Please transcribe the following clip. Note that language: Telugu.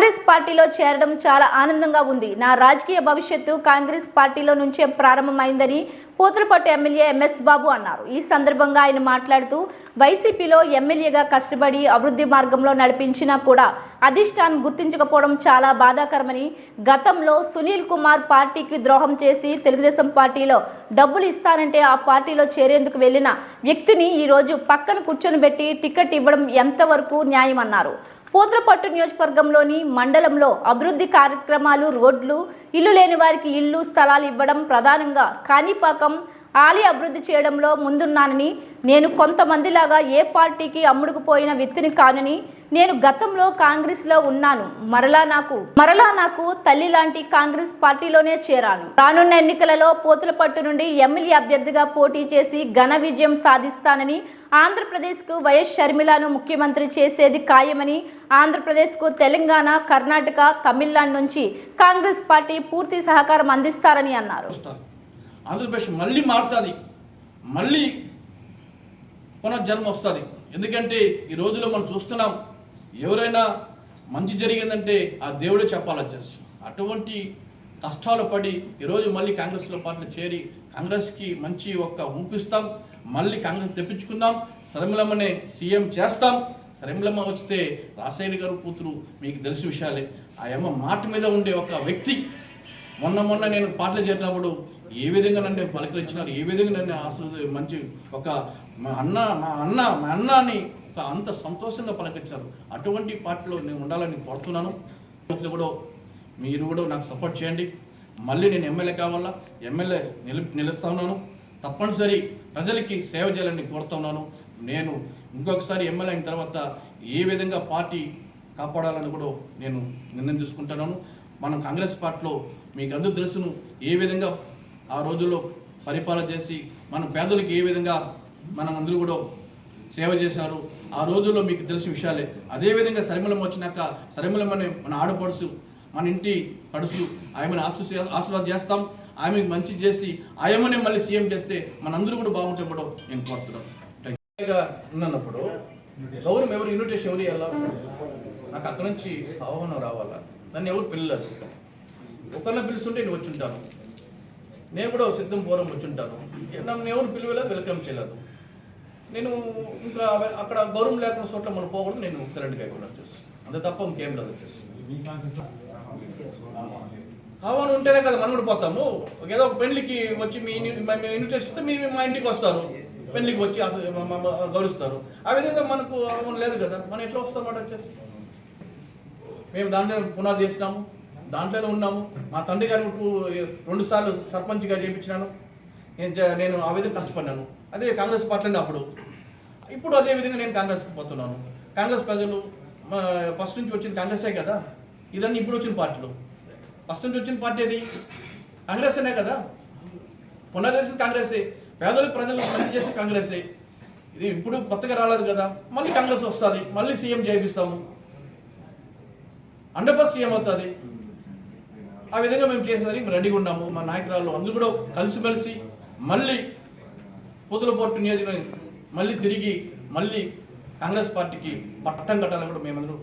కాంగ్రెస్ పార్టీలో చేరడం చాలా ఆనందంగా ఉంది. నా రాజకీయ భవిష్యత్తు కాంగ్రెస్ పార్టీలో నుంచే ప్రారంభమైందని పోతులపట్టు ఎమ్మెల్యే ఎంఎస్ బాబు అన్నారు. ఈ సందర్భంగా ఆయన మాట్లాడుతూ వైసీపీలో ఎమ్మెల్యేగా కష్టపడి అభివృద్ధి మార్గంలో నడిపించినా కూడా అధిష్టానం గుర్తించకపోవడం చాలా బాధాకరమని గతంలో సునీల్ కుమార్ పార్టీకి ద్రోహం చేసి తెలుగుదేశం పార్టీలో డబ్బులు ఇస్తానంటే ఆ పార్టీలో చేరేందుకు వెళ్ళిన వ్యక్తిని ఈరోజు పక్కన కూర్చొని టికెట్ ఇవ్వడం ఎంతవరకు న్యాయమన్నారు. పూతలపట్టు నియోజకవర్గంలోని మండలంలో అభివృద్ధి కార్యక్రమాలు రోడ్లు ఇల్లు లేని వారికి ఇల్లు స్థలాలు ఇవ్వడం ప్రధానంగా కాణిపాకం ఆలయ అభివృద్ధి చేయడంలో ముందున్నానని నేను కొంతమందిలాగా ఏ పార్టీకి అమ్ముడుకుపోయిన వ్యక్తిని కానని నేను గతంలో కాంగ్రెస్లో ఉన్నాను. మరలా నాకు మరలా నాకు తల్లి లాంటి కాంగ్రెస్ పార్టీలోనే చేరాను. రానున్న ఎన్నికలలో పోతులపట్టు నుండి ఎమ్మెల్యే అభ్యర్థిగా పోటీ చేసి ఘన విజయం సాధిస్తానని ఆంధ్రప్రదేశ్కు వైఎస్ షర్మిలను ముఖ్యమంత్రి చేసేది ఖాయమని ఆంధ్రప్రదేశ్కు తెలంగాణ కర్ణాటక తమిళనాడు నుంచి కాంగ్రెస్ పార్టీ పూర్తి సహకారం అందిస్తారని అన్నారు. ఆంధ్రప్రదేశ్ మళ్ళీ మారుతుంది. మళ్ళీ పునర్జన్మ వస్తుంది ఎందుకంటే ఈ రోజులో మనం చూస్తున్నాం ఎవరైనా మంచి జరిగిందంటే ఆ దేవుడే చెప్పాలి అటువంటి కష్టాలు పడి ఈరోజు మళ్ళీ కాంగ్రెస్లో పార్టీలో చేరి కాంగ్రెస్కి మంచి ఒక్క ఊపిస్తాం మళ్ళీ కాంగ్రెస్ తెప్పించుకుందాం శర్మిలమ్మనే సీఎం చేస్తాం. శర్మిలమ్మ వస్తే రాసాయని గారు కూతురు మీకు తెలిసిన విషయాలే. ఆ అమ్మ మాట మీద ఉండే ఒక వ్యక్తి మొన్న మొన్న నేను పాటలు చేరినప్పుడు ఏ విధంగా నన్ను పలకరించినారు ఏ విధంగా నన్ను ఆశీర్వద మంచి ఒక మా అన్న మా అన్న మా అన్నాని ఒక అంత సంతోషంగా పలకరించారు. అటువంటి పార్టీలో నేను ఉండాలని కోరుతున్నాను. కూడా మీరు కూడా నాకు సపోర్ట్ చేయండి. మళ్ళీ నేను ఎమ్మెల్యే కావాలా? ఎమ్మెల్యే నిలు నిలుస్తా ఉన్నాను. తప్పనిసరి ప్రజలకి సేవ చేయాలని కోరుతున్నాను నేను ఇంకొకసారి ఎమ్మెల్యే అయిన తర్వాత ఏ విధంగా పార్టీ కాపాడాలని కూడా నేను నిర్ణయం తీసుకుంటున్నాను. మనం కాంగ్రెస్ పార్టీలో మీకు అందరూ తెలుసును ఏ విధంగా ఆ రోజుల్లో పరిపాలన చేసి మన పేదలకు ఏ విధంగా మనం అందరూ కూడా సేవ చేశారు ఆ రోజుల్లో మీకు తెలిసిన విషయాలే. అదేవిధంగా సరిమలం వచ్చినాక సరిమలమని మన ఆడపడుచు మన ఇంటి పడుచు ఆమెను ఆశీస్ ఆశీర్వాదం చేస్తాం ఆమెకు మంచి చేసి ఆయమనే మళ్ళీ సీఎం చేస్తే మనందరూ కూడా బాగుంటుంది కూడా నేను కోరుతున్నాను. ఉన్నప్పుడు గౌరవం ఎవరు ఇన్విటేషన్ ఎవరు వెళ్ళాలి నాకు అక్కడ నుంచి ఆహ్వానం రావాలా? నన్ను ఎవరు పిల్లలు ఒకరిని పిలుస్తుంటే నేను వచ్చి ఉంటాను నేను కూడా సిద్ధం పూర్వం వచ్చి ఉంటాను నన్ను ఎవరు పిలువలేదు వెల్కమ్ చేయలేదు. నేను ఇంకా అక్కడ గౌరవం లేకుండా చోట్ల మనం పోకూడదు నేను కరెంట్గా కూడా వచ్చేసి అంతే తప్ప ఇంకేం లేదు వచ్చేసి హవన్ ఉంటేనే కదా మనం కూడా పోతాము. ఏదో ఒక పెళ్ళికి వచ్చి మీ మేము ఇన్విటేషన్ ఇస్తే మీ మా ఇంటికి వస్తారు. పెళ్ళికి వచ్చి గౌరవిస్తారు. ఆ విధంగా మనకు ఆహ్వానం లేదు కదా. మనం ఎట్లా వస్తాం మాట వచ్చేసి? మేము దాంట్లో పునాది చేసినాము దాంట్లోనే ఉన్నాము. మా తండ్రి గారు రెండు సార్లు సర్పంచ్గా చేయించినాను. నేను జ- నేను ఆ విధంగా కష్టపడినాను అదే కాంగ్రెస్ పార్టీ అప్పుడు. ఇప్పుడు అదే విధంగా నేను కాంగ్రెస్కి పోతున్నాను. కాంగ్రెస్ ప్రజలు ఫస్ట్ నుంచి వచ్చిన కాంగ్రెసే కదా. ఇదన్నీ ఇప్పుడు వచ్చిన పార్టీలు. ఫస్ట్ నుంచి వచ్చిన పార్టీ అది కాంగ్రెస్ అనే కదా చేసిన కాంగ్రెసే. పేదలకు ప్రజలు మంచి చేసిన కాంగ్రెసే. ఇది ఇప్పుడు కొత్తగా రాలేదు కదా. మళ్ళీ కాంగ్రెస్ వస్తుంది. మళ్ళీ సీఎం చేయిస్తాము. అండర్ పాస్ ఏమవుతుంది? ఆ విధంగా మేము చేసేదానికి మేము రెడీగా ఉన్నాము. మా నాయకురాలు అందరూ కూడా కలిసిమెలిసి మళ్ళీ పూతలపట్టు నియోజకవర్గం మళ్ళీ తిరిగి మళ్ళీ కాంగ్రెస్ పార్టీకి పట్టం కట్టాలని కూడా మేమందరూ